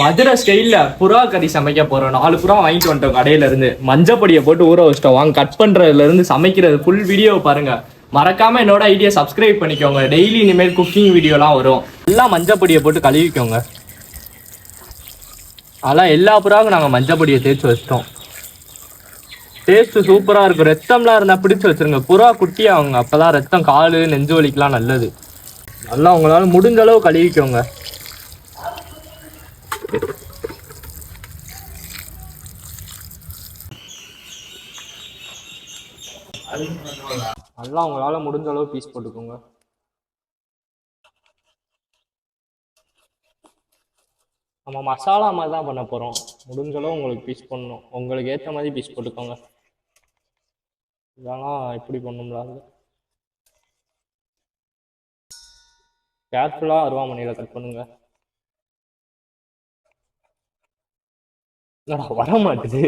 மதுரை ஸ்டைல்ல புறா கறி சமைக்க போறோம். நாலு புறா வாங்கிட்டு வந்துட்டோம் கடையில இருந்து மஞ்சப்பொடியை போட்டு ஊற வச்சிட்டோம். வாங்க கட் பண்றதுல இருந்து சமைக்கிறது ஃபுல் வீடியோ பாருங்க. மறக்காம என்னோட ஐடியா சப்ஸ்கிரைப் பண்ணிக்கோங்க. டெய்லி இனிமேல் குக்கிங் வீடியோலாம் வரும். எல்லாம் மஞ்சப்பொடியை போட்டு கழுவிக்கோங்க. அதெல்லாம் எல்லா புறாவுக்கும் நாங்கள் மஞ்சப்பொடியை தேய்ச்சி வச்சிட்டோம். டேஸ்ட் சூப்பராக இருக்கும். ரத்தம்லாம் இருந்தால் பிடிச்சி வச்சிருங்க. புறா குட்டி அவங்க. அப்பதான் ரத்தம் காலு நெஞ்சு வலிக்கெலாம் நல்லது. நல்லா உங்களால் முடிஞ்ச அளவு கழுவிக்கோங்க. நல்லா உங்களால முடிஞ்ச அளவு பீஸ் போட்டுக்கோங்க. நம்ம மசாலா மாதிரி தான் பண்ண போறோம். முடிஞ்ச அளவு உங்களுக்கு பீஸ் பண்ணணும் உங்களுக்கு ஏற்ற மாதிரி பீஸ் போட்டுக்கோங்க. இதெல்லாம் இப்படி பண்ணும்ல. கேர்ஃபுல்லாக அருவாமனையில் கட் பண்ணுங்க. என்னடா வர மாட்டுது.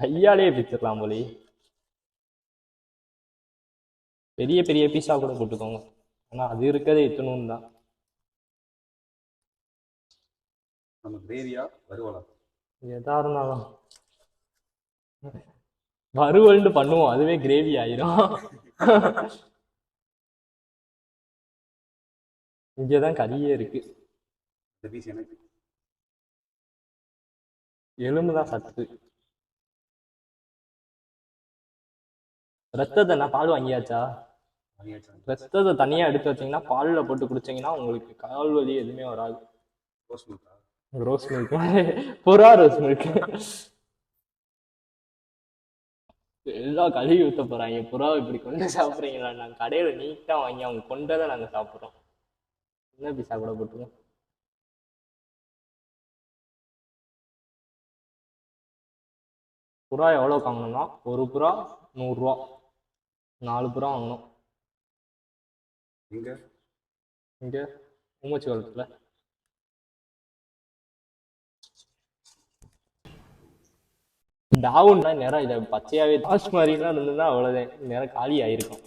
கையாலேயே பிச்சிடலாம் போலி பெரிய பெரிய பீஸா கூட போட்டுக்கோங்க. ஆனா அது இருக்கிறதே இத்தணும் தான். நம்ம கிரேவியா? வருவலா எதா இருந்தாலும். வறுவல்னு பண்ணுவோம் அதுவே கிரேவி ஆயிரும். இங்கதான் கறியே இருக்கு. எலும்பு தான் சத்து. ரத்தத்தை நான் பால் வாங்கியாச்சா? ரத்தத்தை தனியா எடுத்து வச்சீங்கன்னா பால்ல போட்டு குடிச்சீங்கன்னா உங்களுக்கு கால் வலி எதுவுமே வராது. ரோஸ் ரோஸ் மில்க் புறா ரோஸ் மில்க் எல்லாம் கழுவி ஊத்த போறாங்க. புறா இப்படி கொண்டு சாப்பிட்றீங்களா? நாங்கள் கடையில நீட்டா வாங்கி அவங்க கொண்டதை நாங்க சாப்பிடுறோம். என்ன பீஸா கூட போட்டுருவோம் புறா எவ்வளோ வாங்கணும்னா ஒரு புறா நூறுரூவா. நாலு புறா வாங்கணும். எங்க இங்கே? ஊமச்சி குளத்துல டாவுன்னா நேரம் இதை பச்சையாவே தாஸ் மாதிரிலாம் இருந்ததுன்னா அவ்வளோதான் நேரம் காலி ஆயிருக்கும்.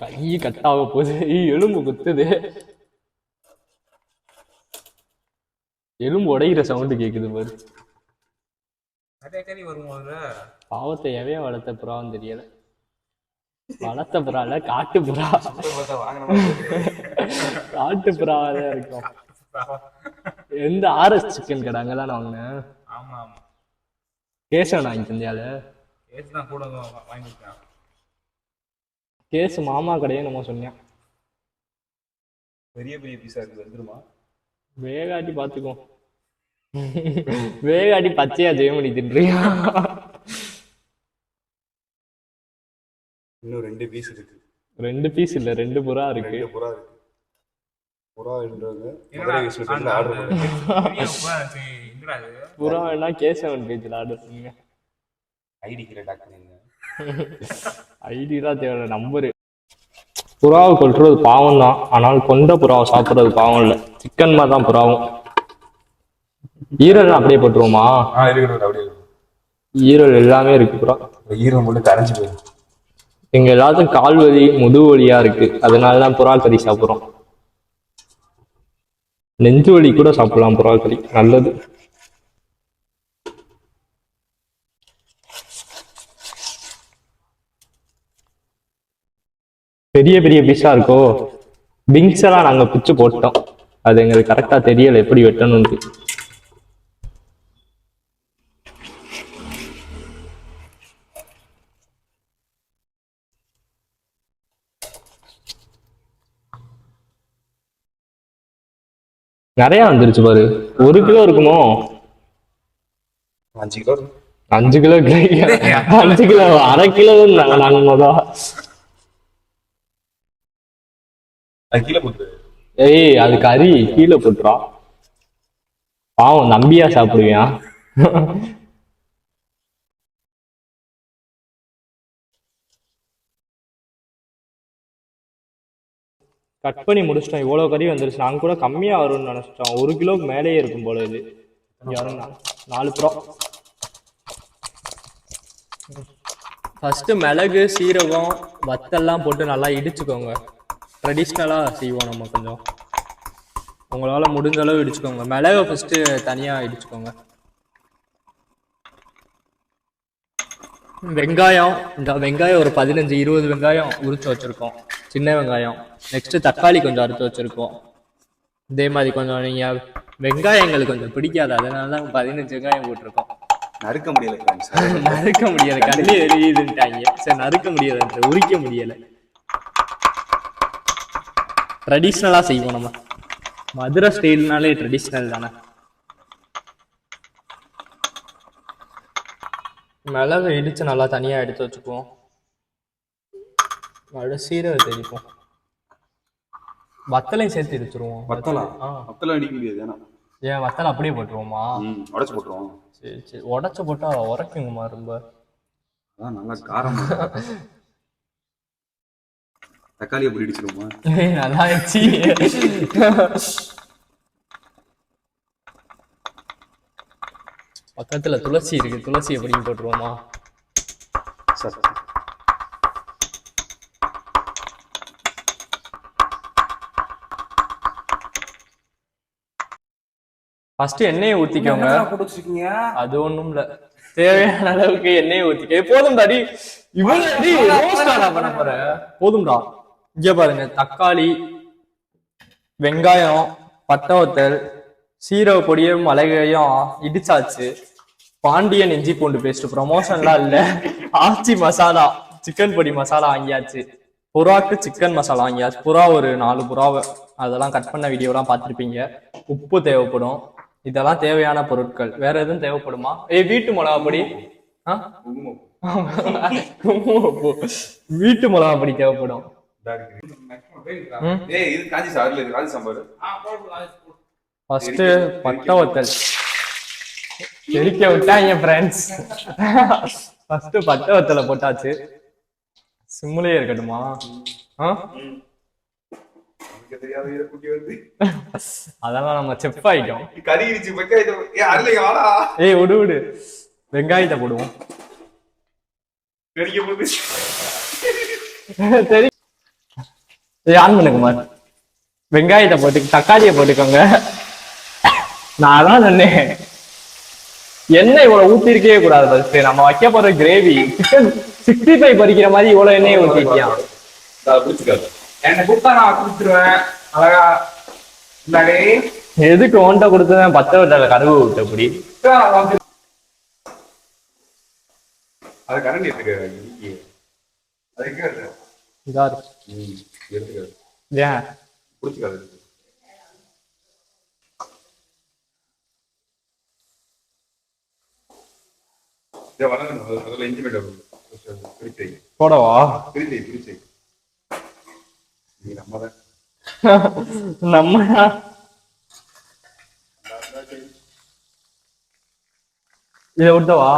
கை கட்டாக போகுது. எலும்பு குத்துது. எலும்பு உடைகிற சவுண்டு கேக்குது பாரு. பாவத்தை எவையும் வளர்த்த புறாவும் தெரியல. வளர்த்த புறா இல்ல காட்டு புறா. காட்டு புறாவா இருக்கும். எந்த ஆர்எஸ் சிக்கன் கடை அங்கதான் வாங்கினேன் ஆமா ஆமா. கேசவன் வாங்கி தந்தியால கூட வா- வாங்கியிருக்கேன். கேஸ் மாமா கடையே நம்ம சொன்னேன். பெரிய பெரிய பீஸா இருக்கு வந்துருமா வேகாட்டி பாத்துக்கோ வேகாட்டி பச்சையா ஜெயமணி தின்றியா? இன்னும் ரெண்டு பீஸ் இருக்கு. ரெண்டு பீஸ் இல்ல ரெண்டு புறா இருக்கு. ரெண்டு புறா இருக்கு. புறா என்றவங்க ஆர்டர் பண்ணுங்க புறா வேணா கேசவன் பேஜ்ல ஆர்டர் பண்ணுங்க. ஐடி கீழே டாக் பண்ணுங்க ஐடி தான் தேவை நம்பரு புறாவை கொல்றது பாவம் தான். ஆனால் கொண்ட புறாவை சாப்பிட்றது பாவம் இல்லை. சிக்கன் மாதிரி தான் புறாவும். ஈரல் அப்படியே போட்டுருவோமா. ஈரல் எல்லாமே இருக்கு புறா. ஈரம் மட்டும் கரைஞ்சு போயிடும். எங்க எல்லாத்துக்கும் கால் வலி முதுகு வலியா இருக்கு. அதனால தான் புறா கறி சாப்பிட்றோம். நெஞ்சு வலி கூட சாப்பிடலாம் புறா கறி. நல்லது. பெரிய பெரிய பீஸா இருக்கோ விங்ஸ் எல்லாம் நாங்க பிச்சு போட்டோம். அது எங்களுக்கு கரெக்டா தெரியல எப்படி வெட்டணும்னு. நிறைய வந்துருச்சு பாரு. ஒரு கிலோ இருக்குமோ? அஞ்சு கிலோ. அஞ்சு கிலோ அஞ்சு கிலோ அரை கிலோ நாங்க நாங்க மொதல் அது கீழே போட்டு ஏய் அது கறி கீழே போட்டுறா. பாவம் நம்பியா சாப்பிடுவியா? கட் பண்ணி முடிச்சிட்டோம். இவ்வளோ கறி வந்துருச்சு. நாங்கள் கூட கம்மியாக வரும்னு நினச்சிட்டோம். ஒரு கிலோக்கு மேலேயே இருக்கும் போல இது. நாலு புறம் ஃபஸ்ட்டு மிளகு சீரகம் வத்தெல்லாம் போட்டு நல்லா இடிச்சுக்கோங்க. ட்ரெடிஷ்னலாக செய்வோம் நம்ம கொஞ்சம். உங்களால் முடிஞ்ச அளவு இடிச்சுக்கோங்க. மிளகை ஃபஸ்ட்டு தனியாக இடிச்சுக்கோங்க. வெங்காயம் இந்த வெங்காயம் ஒரு பதினஞ்சு இருபது வெங்காயம் உரிச்சு வச்சுருக்கோம். சின்ன வெங்காயம். நெக்ஸ்ட்டு தக்காளி கொஞ்சம் அறுத்து வச்சுருக்கோம். இதே மாதிரி கொஞ்சம் நீங்கள் வெங்காயம் எங்களுக்கு கொஞ்சம் பிடிக்காது. அதனால தான் பதினஞ்சு வெங்காயம் போட்டிருக்கோம். நறுக்க முடியல நறுக்க முடியல. கண்ணு எரியுதுன்ட்டாங்க. சரி நறுக்க முடியல. உரிக்க முடியல. ட்ரெடிஷ்னலா செய்வோம் நம்ம. மதுரை ஸ்டைல்னாலே ட்ரெடிஷ்னல் தானே. மிளகு இடிச்சு நல்லா தனியா எடுத்து வச்சுக்குவோம். மழை சீரகத்தை இடிப்போம் வத்தலையும் சேர்த்து இடிச்சிருவோம். வத்தலா? ஆ. வத்தலாம் அடிக்க முடியாது ஏன்னா ஏன் வத்தலை அப்படியே போட்டுருவோமா? ம் உடச்சு போட்டுருவோம். சரி சரி. உடச்சு போட்டா உரைக்குங்கம்மா ரொம்ப. அதான் நல்லா காரம் தக்காளி எப்படி இடிச்சிருவோமா ஏய், நல்லா ஆயிடுச்சு பக்கத்துல துளசி இருக்கு. துளசி எப்படி போட்டுருவோமா? ஃபர்ஸ்ட் எண்ணெயை ஊத்திக்கோங்க. அது ஒண்ணும் இல்ல. தேவையான அளவுக்கு எண்ணெயை ஊத்திக்க. ஏய், போதும்டா டி இவ்வளவு போதும்டா. இங்க பாருங்க தக்காளி வெங்காயம் பட்டை வத்தல் சீரக பொடியும் மிளகையும் இடிச்சாச்சு. பாண்டியன் இஞ்சி பூண்டு பேஸ்ட் ப்ரமோஷன்லாம் இல்ல. ஆச்சி மசாலா சிக்கன் பொடி மசாலா வாங்கியாச்சு. புறாக்கு சிக்கன் மசாலா வாங்கியாச்சு. புறா ஒரு நாலு புறாவை. அதெல்லாம் கட் பண்ண வீடியோலாம் பார்த்துருப்பீங்க. உப்பு தேவைப்படும். இதெல்லாம் தேவையான பொருட்கள். வேற எதுவும் தேவைப்படுமா? ஏய் வீட்டு மிளகா பொடி. வீட்டு மிளகா பொடி தேவைப்படும். ஃபர்ஸ்ட் பட்டை வத்தல். எரிக்க விட்டாங்க ஃப்ரெண்ட்ஸ் ஃபர்ஸ்ட் பட்டை வத்தலை போட்டாச்சு. சிம்முலயே இருக்கட்டுமா? அதெல்லாம் நம்ம செப் ஆயிட்டோம். ஏய் விடு. விடு வெங்காயத்தை போடுவோம். ஏய் ஆன் பண்ணுங்க குமார் வெங்காயத்தை போட்டு தக்காளியை போட்டுக்கோங்க. நான் அதான் சொன்னேன். எண்ணெய் இவ்வளவு ஊத்திருக்கவே கூடாது ஃபர்ஸ்ட் நம்ம வைக்க போற கிரேவி சிக்கன் சிக்ஸ்டி ஃபைவ் பறிக்கிற மாதிரி இவ்வளவு எண்ணெயை ஊத்திட்டியா எதுக்கு ஓண்ட கொடுத்தேன் பத்த விட்டால கருவு விட்டு அப்படி? அது கரண்டி இருக்கு. எடுத்துக்காது. ஏன் பிடிச்சிக்காது. போடவா? நம்ம இதை விட்டவா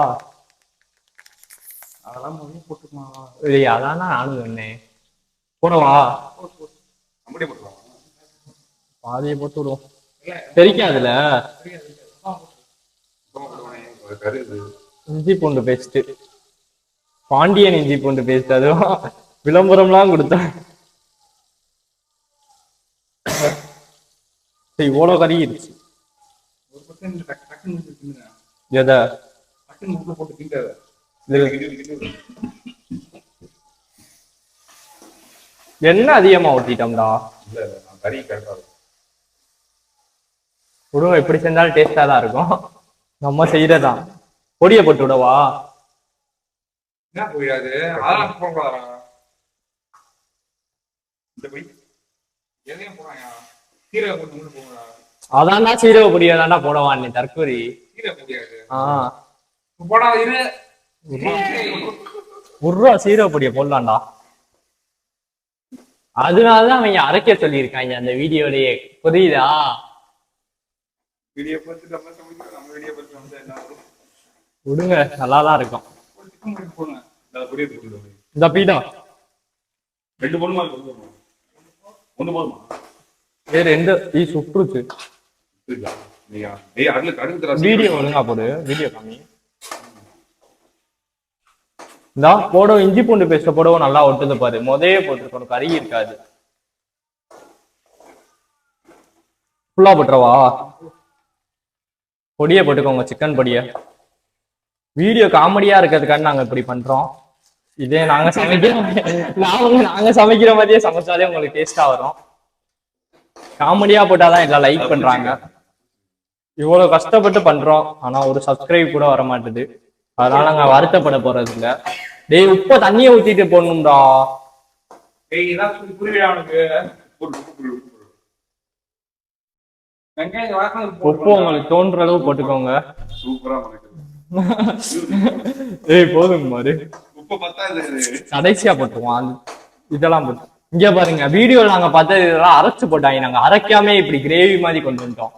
அதெல்லாம் போட்டுக்கலாம். அதான் நானும் சொன்னேன். போடவா? பாதையை பாதியை போட்டு விடுவோம். தெரிக்காதுல இஞ்சி பூண்டு பேஸ்ட் பாண்டியன் இஞ்சி பூண்டு பேஸ்ட் அதுவும் விளம்பரம்லாம் கொடுத்தேன் சரி இவ்வளோ கறியிருச்சு ஒரு எதை டக்குன்னு உள்ள போட்டு திங்காத இது எண்ணெய் அதிகமா ஊத்திட்டோம்டா இல்ல இல்ல நான் கறி கரெக்டா இருக்கும் உருவம் எப்படி செஞ்சாலும் டேஸ்டா தான் இருக்கும். நம்ம செய்யறதா பொடியை போட்டு விடவா? என்ன போயிடாது? அதெல்லாம் போகக்கூடாதா இந்த போய் எதையும் போறாங்க கீரை போட்டு மட்டும் போங்க அதான்டா சீரக பொடியை தான்டா போடவா நீ தற்கொலை கீரை முடியாது ஆ. இரு. சீரக பொடியை போடலாம்டா. அதனாலதான் அவங்க அரைக்க சொல்லியிருக்காங்க அந்த வீடியோலயே. புரியுதா? வீடியோ பார்த்து நம்ம சமைக்கிறோம் நம்ம வீடியோ பார்த்து நம்ம என்ன ஆகும் விடுங்க நல்லாதான் இருக்கும். இந்த பீடம். ரெண்டு பொண்ணுமா ஒண்ணு போதுமா? வேற எந்த ஈ சுற்றுச்சு வீடியோ ஒழுங்கா போடு. வீடியோ காமி. இந்த போடவும் இஞ்சி பூண்டு பேஸ்ட் போடவும் நல்லா ஒட்டுது பாரு. முதையே போட்டிருக்கணும். கறி இருக்காது. ஃபுல்லா போட்டுறவா? பொடியை போட்டுக்கோங்க சிக்கன் பொடியை. வீடியோ காமெடியா இருக்கிறதுக்காண்டி நாங்க இப்படி பண்றோம். இதே நாங்க சமைக்கிற நாங்க நாங்க சமைக்கிற மாதிரியே சமைச்சாலே உங்களுக்கு டேஸ்டா வரும். காமெடியா போட்டாதான் எல்லாம் லைக் பண்றாங்க. இவ்வளவு கஷ்டப்பட்டு பண்றோம். ஆனா ஒரு சப்ஸ்கிரைப் கூட வர மாட்டுது அதனால நாங்க வருத்தப்பட போறது இல்ல டேய் உப்ப தண்ணிய ஊத்திட்டு போடணும்டா உப்பு உங்களுக்கு தோன்ற அளவு போட்டுக்கோங்க. சூப்பரா ஏய் போதும் பாரு. உப்பு பத்தா இது கடைசியா போட்டுருவோம். இதெல்லாம் போட்டு. இங்க பாருங்க வீடியோல நாங்க பார்த்தது இதெல்லாம் அரைச்சு போட்டாங்க. நாங்க அரைக்காம இப்படி கிரேவி மாதிரி கொண்டு வந்துட்டோம்.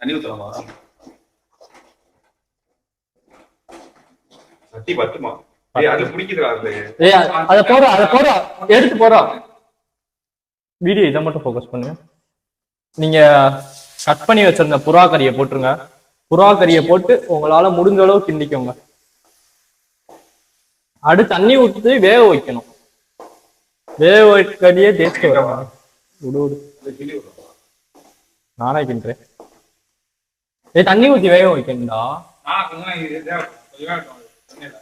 தண்ணி ஊத்தலாமா? சட்டி பத்துமா? அத போற அத போற எடுத்து போற வீடியோ இதை மட்டும் ஃபோக்கஸ் பண்ணுங்க. நீங்க கட் பண்ணி வச்சிருந்த புறா கறியை போட்டுருங்க. புறா கறியை போட்டு உங்களால முடிஞ்ச அளவு கிண்டிக்கோங்க. அடுத்து தண்ணி ஊத்தி வேக வைக்கணும். வேக வைக்கடியே டேஸ்ட் வரும். விடு விடு. நானே கிண்டுறேன். ஏய் தண்ணி ஊத்தி வேக வைக்கணும்டா ஆ கொஞ்சம் இது இதா இருக்கும். கொஞ்சம் இருக்கும் அது. தண்ணியில.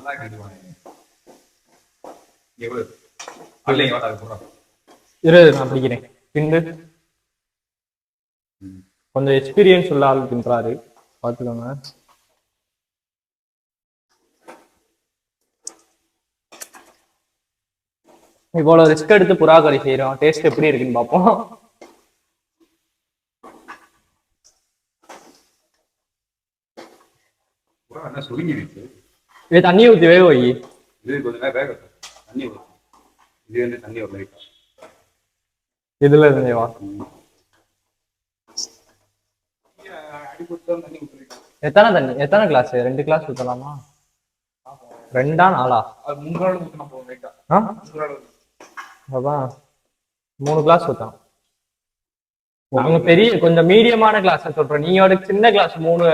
நல்லா வாடா. இரு நான் பிடிக்கிறேன். கொஞ்சம் எக்ஸ்பீரியன்ஸ் உள்ள ஆள் கிண்டுறாரு பாத்துக்கோங்க இவ்வளவு ரிஸ்க் எடுத்து புறா கறி செய்யறோம் டேஸ்ட் எப்படி இருக்குன்னு பார்ப்போம். புறா என்ன சுருங்கிடுச்சு இது தண்ணி ஊத்தி வேக வை இது கொஞ்ச நேரம் வேகட்டும் தண்ணி வரும் இது வந்து தண்ணி வரும் லைட்டா இதுல இருந்தே வா கீழே அடி கொடுத்து தண்ணி ஊற்றிருக்கேன் எத்தனை தண்ணி எத்தனை கிளாஸ் ரெண்டு கிளாஸ் ஊத்தலாமா ரெண்டா முன்னாள் அதான் மூணு கிளாஸ் ஊத்தலாம் நாங்க பெரிய கொஞ்சம் மீடியமான கிளாஸ் சொல்றோம் நீயோட சின்ன கிளாஸ் மூணு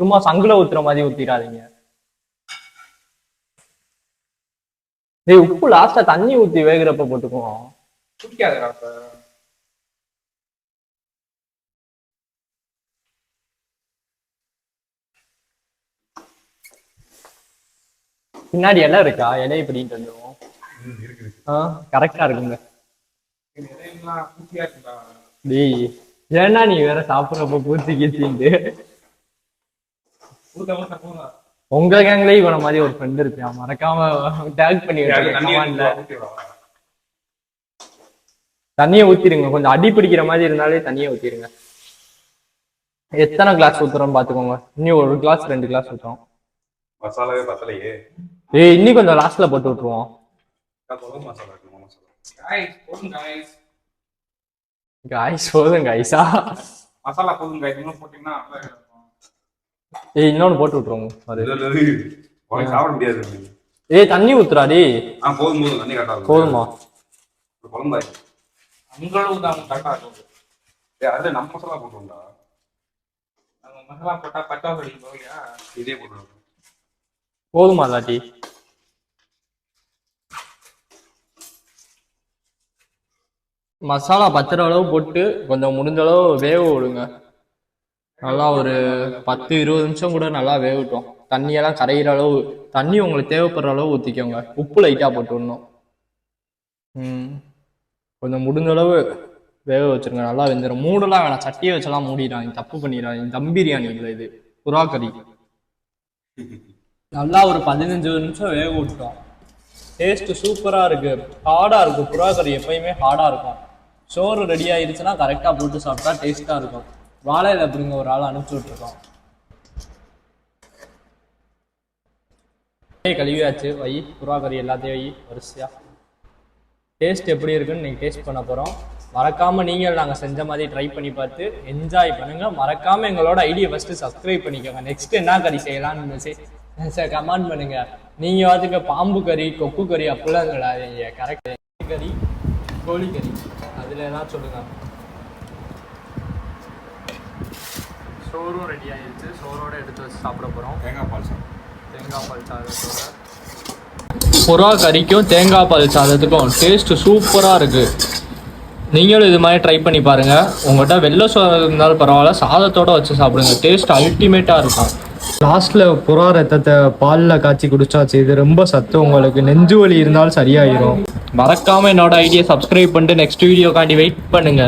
சும்மா சங்குல ஊத்துற மாதிரி ஊத்திடாதீங்க டேய் உப்பு லாஸ்டா தண்ணி ஊத்தி வேகுறப்ப போட்டுக்குவோம். குடிக்காதடா அப்ப. பின்னாடி இலை இருக்கா? இலையை பிடிக்கிட்டு வந்துருவோம். கரெக்டா இருக்குங்க. டேய் ஏன்னா நீ வேற சாப்பிடுறப்ப பூச்சி கீச்சின்ட்டு. உங்க கேங்லயே இவன மாதிரி ஒரு ஃப்ரெண்ட் இருப்பான். மறக்காம டேக் பண்ணி. தண்ணியை ஊத்திருங்க கொஞ்சம் அடி பிடிக்கிற மாதிரி இருந்தாலே தண்ணியை ஊத்திருங்க எத்தனை கிளாஸ் ஊத்துறோம் பாத்துக்கோங்க. இன்னும் ஒரு கிளாஸ் ரெண்டு கிளாஸ் ஊத்துறோம். மசாலாவே பத்தலையே. ஏய் இன்னும் கொஞ்சம் லாஸ்ட்ல போட்டு விட்டுருவோம். காய்ஸ் போதும் காய்ஸ் மசாலா போதும் காய்ஸ் இன்னும் போட்டீங்கன்னா ஏய் இன்னொன்னு போட்டு விட்டுருவோம். அது. உனக்கு சாப்பிட முடியாது. ஏய் தண்ணி ஊத்துறா டேய். ஆ போதும் போதும் தண்ணி கரெக்டா போதுமா குழம்பு. உங்களோட தான் கரெக்டா இருக்கும் ஏய், அதுல நம்ம மசாலா போட்டுருந்தா நம்ம மசாலா போட்டா பச்சா சொல்லி போவியா இதே போட்டுருவோம். போதுமா இல்லாட்டி. மசாலா பத்துற அளவு போட்டு கொஞ்சம் முடிஞ்ச அளவு வேக விடுங்க. நல்லா ஒரு பத்து இருபது நிமிஷம் கூட நல்லா வேகட்டும். தண்ணியெல்லாம் கரையிற அளவு தண்ணி உங்களுக்கு தேவைப்படுற அளவு ஊற்றிக்கோங்க உப்பு லைட்டாக போட்டு விடணும். ம். கொஞ்சம் முடிஞ்ச அளவு வேக வச்சிருங்க. நல்லா வெந்துடும் மூடெல்லாம் வேணாம். சட்டியை வச்செல்லாம் மூடிடாதீங்க. தப்பு பண்ணிடாதீங்க. தம் பிரியாணி இல்லை இது. புறா கறி நல்லா ஒரு பதினஞ்சு நிமிஷம் வேக விட்டோம் டேஸ்ட்டு சூப்பராக இருக்கு. ஹார்டாக இருக்கும். புறா கறி எப்பயுமே ஹார்டாக இருக்கும். சோறு ரெடி ஆயிடுச்சுன்னா கரெக்டாக போட்டு சாப்பிட்டா டேஸ்ட்டாக இருக்கும். வாழையில அப்படிங்க ஒரு ஆள் அனுப்பிச்சு விட்டுருக்கோம்? கழுவியாச்சு. வை. புறா கறி எல்லாத்தையும் வை. வரிசையா. டேஸ்ட் எப்படி இருக்குன்னு நீங்க டேஸ்ட் பண்ண போறோம். மறக்காம நீங்கள் நாங்க செஞ்ச மாதிரி ட்ரை பண்ணி பார்த்து என்ஜாய் பண்ணுங்க. மறக்காம எங்களோட ஐடியை ஃபர்ஸ்ட் சப்ஸ்கிரைப் பண்ணிக்கோங்க. நெக்ஸ்ட் என்ன கறி செய்யலாம்னு மெசேஜ் சார் கமெண்ட் பண்ணுங்க. நீங்க வாத்துக்க பாம்பு கறி கொக்கு கறி அப்படிலாம் கிடையாது கரெக்ட் கறி கோழி கறி. அதுல எல்லாம் சொல்லுங்க. சோறும் ரெடி ஆயிடுச்சு சோறோட எடுத்து வச்சு சாப்பிட போறோம். தேங்காய் பால் சாதம். தேங்காய் பால் சாதத்தோட புறா கறிக்கும் தேங்காய் பால் சாதத்துக்கும் டேஸ்ட் சூப்பராக இருக்கு. நீங்களும் இது மாதிரி ட்ரை பண்ணி பாருங்க. உங்கள்கிட்ட வெள்ளை சோறு இருந்தாலும் பரவாயில்ல. சாதத்தோட வச்சு சாப்பிடுங்க. டேஸ்ட் அல்டிமேட்டாக இருக்கும். லாஸ்ட்ல புறா ரத்தத்தை பாலில் காய்ச்சி குடிச்சாச்சு. இது ரொம்ப சத்து உங்களுக்கு. நெஞ்சு வலி இருந்தாலும் சரியாயிரும். மறக்காம என்னோட ஐடியா சப்ஸ்கிரைப் பண்ணிட்டு நெக்ஸ்ட் வீடியோக்காண்டி வெயிட் பண்ணுங்க.